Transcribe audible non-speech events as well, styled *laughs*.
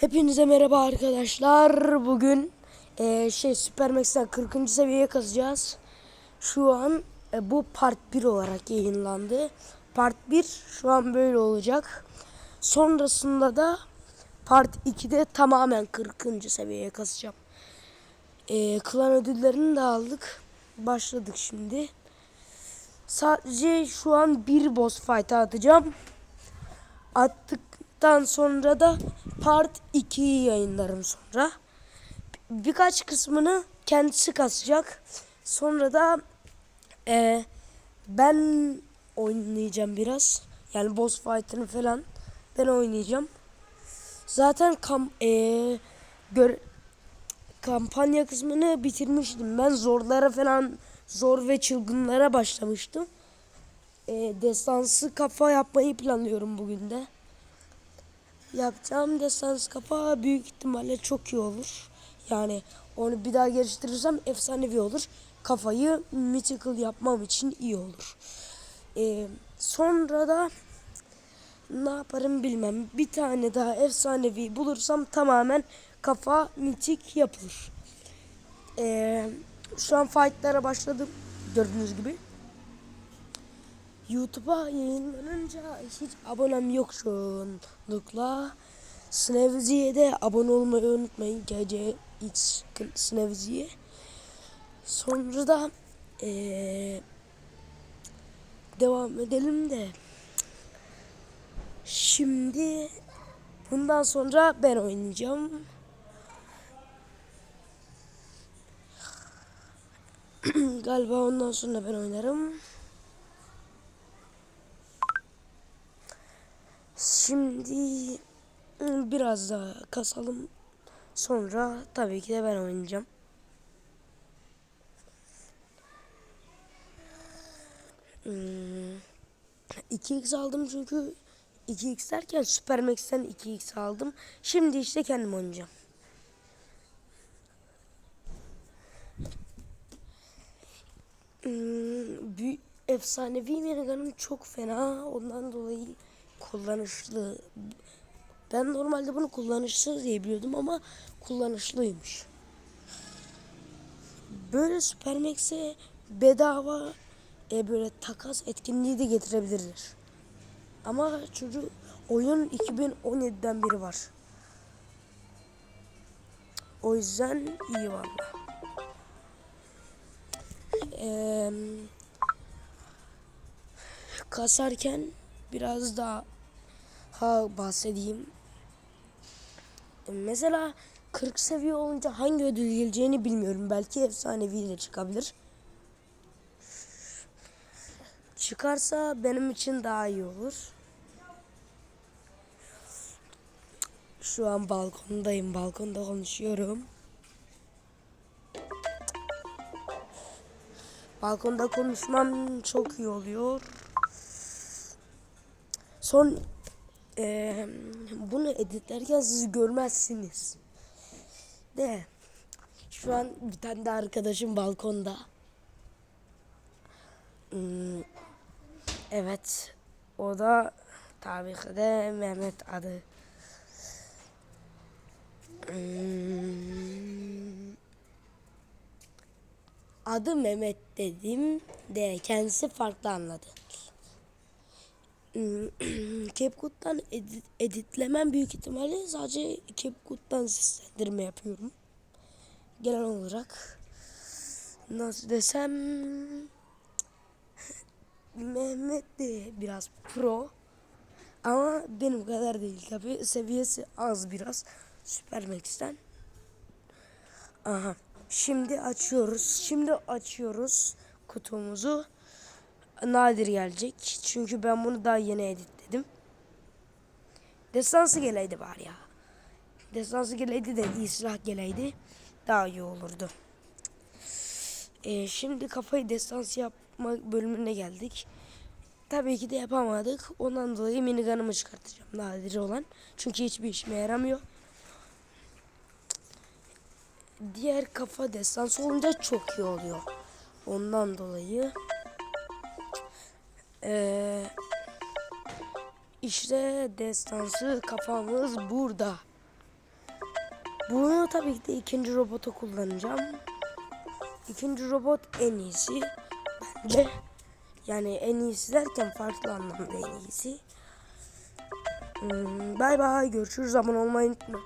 Hepinize merhaba arkadaşlar. Bugün eee, şey Supermax'ten 40. seviyeye kazacağız. Şu an e, bu part 1 olarak yayınlandı. Part 1 şu an böyle olacak. Sonrasında da part 2'de tamamen 40. seviyeye kasacağım. Eee, klan ödüllerini de aldık. Başladık şimdi. Sadece şu an bir boss fight atacağım. Attıktan sonra da part 2'yi yayınlarım sonra. Birkaç kısmını kendisi kasacak. Sonra da e, ben oynayacağım biraz. Yani boss fight'ını falan ben oynayacağım. Zaten kam e, gör, kampanya kısmını bitirmiştim. Ben zorlara falan zor ve çılgınlara başlamıştım. E, destansı kafa yapmayı planlıyorum bugün de. Yapacağım destansı kafa büyük ihtimalle çok iyi olur. Yani onu bir daha geliştirirsem efsanevi olur. Kafayı mythical yapmam için iyi olur. E, sonra da ne yaparım bilmem. Bir tane daha efsanevi bulursam tamamen kafa mitik yapılır. Ee, şu an fightlara başladım. Gördüğünüz gibi. YouTube'a yayınlanınca hiç abonem yok şu anlıkla. Snevzi'ye de abone olmayı unutmayın. GCX Snevzi'ye. Sonra da ee, devam edelim de. Şimdi bundan sonra ben oynayacağım. *clears throat* Galiba ondan sonra ben oynarım. Şimdi ıı, biraz daha kasalım. Sonra tabii ki de ben oynayacağım. Hmm, 2x aldım çünkü 2x derken Supermax'ten 2x aldım. Şimdi işte kendim oynayacağım. Hmm, bir efsanevi Minigun'um çok fena. Ondan dolayı kullanışlı. Ben normalde bunu kullanışsız diye biliyordum ama kullanışlıymış. Böyle Supermax'e bedava e, böyle takas etkinliği de getirebilirler. Ama çocuk oyun 2017'den beri var. O yüzden iyi valla. Eee kasarken biraz daha ha bahsedeyim. Mesela 40 seviye olunca hangi ödül geleceğini bilmiyorum. Belki efsanevi de çıkabilir. Çıkarsa benim için daha iyi olur. Şu an balkondayım. Balkonda konuşuyorum. Balkonda konuşmam çok iyi oluyor. Son eee, bunu editlerken siz görmezsiniz. De şu an bir tane de arkadaşım balkonda. Hmm, evet o da tabii ki de Mehmet adı. Hmm, adı Mehmet dedim de kendisi farklı anladı. Hmm, *clears throat* CapCut'tan edit, editlemem büyük ihtimalle sadece CapCut'tan seslendirme yapıyorum. Genel olarak. Nasıl desem? *laughs* Mehmet de biraz pro. Ama benim kadar değil. Tabi seviyesi az biraz. Supermax'ten. Aha. Şimdi açıyoruz. Şimdi açıyoruz kutumuzu nadir gelecek. Çünkü ben bunu daha yeni editledim. Destansı geleydi var ya. Destansı geleydi de İsrah geleydi. Daha iyi olurdu. Ee, şimdi kafayı destansı yapma bölümüne geldik. Tabii ki de yapamadık. Ondan dolayı minigun'ımı çıkartacağım. Nadir olan. Çünkü hiçbir işime yaramıyor. Diğer kafa destansı olunca çok iyi oluyor. Ondan dolayı ee, işte destansı kafamız burada. Bunu tabii ki de ikinci robotu kullanacağım. İkinci robot en iyisi bence. Yani en iyisi derken farklı anlamda en iyisi. Hmm, Bay bay görüşürüz abone olmayı unutma.